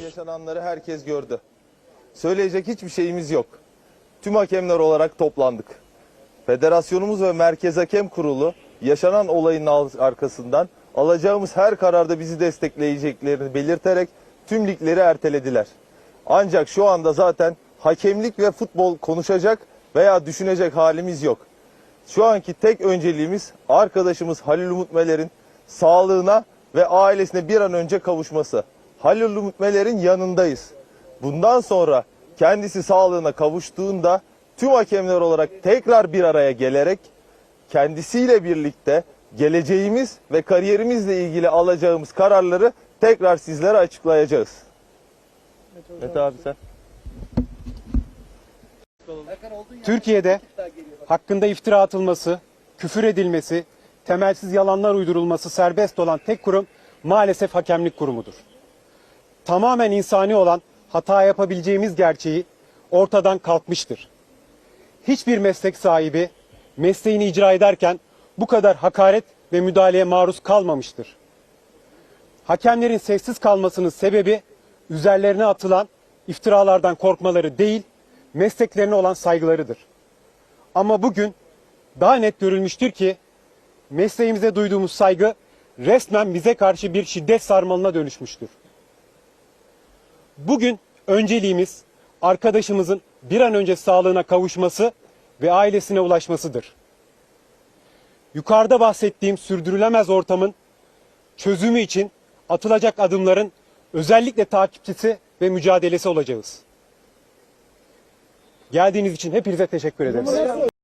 Yaşananları herkes gördü. Söyleyecek hiçbir şeyimiz yok. Tüm hakemler olarak toplandık. Federasyonumuz ve Merkez Hakem Kurulu yaşanan olayın arkasından alacağımız her kararda bizi destekleyeceklerini belirterek tüm ligleri ertelediler. Ancak şu anda zaten hakemlik ve futbol konuşacak veya düşünecek halimiz yok. Şu anki tek önceliğimiz arkadaşımız Halil Umut Meler'in sağlığına ve ailesine bir an önce kavuşması. Halil Umut Meler'in yanındayız. Bundan sonra kendisi sağlığına kavuştuğunda tüm hakemler olarak tekrar bir araya gelerek kendisiyle birlikte geleceğimiz ve kariyerimizle ilgili alacağımız kararları tekrar sizlere açıklayacağız. Evet abi sen. Türkiye'de hakkında iftira atılması, küfür edilmesi, temelsiz yalanlar uydurulması serbest olan tek kurum maalesef hakemlik kurumudur. Tamamen insani olan hata yapabileceğimiz gerçeği ortadan kalkmıştır. Hiçbir meslek sahibi mesleğini icra ederken bu kadar hakaret ve müdahaleye maruz kalmamıştır. Hakemlerin sessiz kalmasının sebebi üzerlerine atılan iftiralardan korkmaları değil, mesleklerine olan saygılarıdır. Ama bugün daha net görülmüştür ki mesleğimize duyduğumuz saygı resmen bize karşı bir şiddet sarmalına dönüşmüştür. Bugün önceliğimiz arkadaşımızın bir an önce sağlığına kavuşması ve ailesine ulaşmasıdır. Yukarıda bahsettiğim sürdürülemez ortamın çözümü için atılacak adımların özellikle takipçisi ve mücadelesi olacağız. Geldiğiniz için hepinize teşekkür ederiz.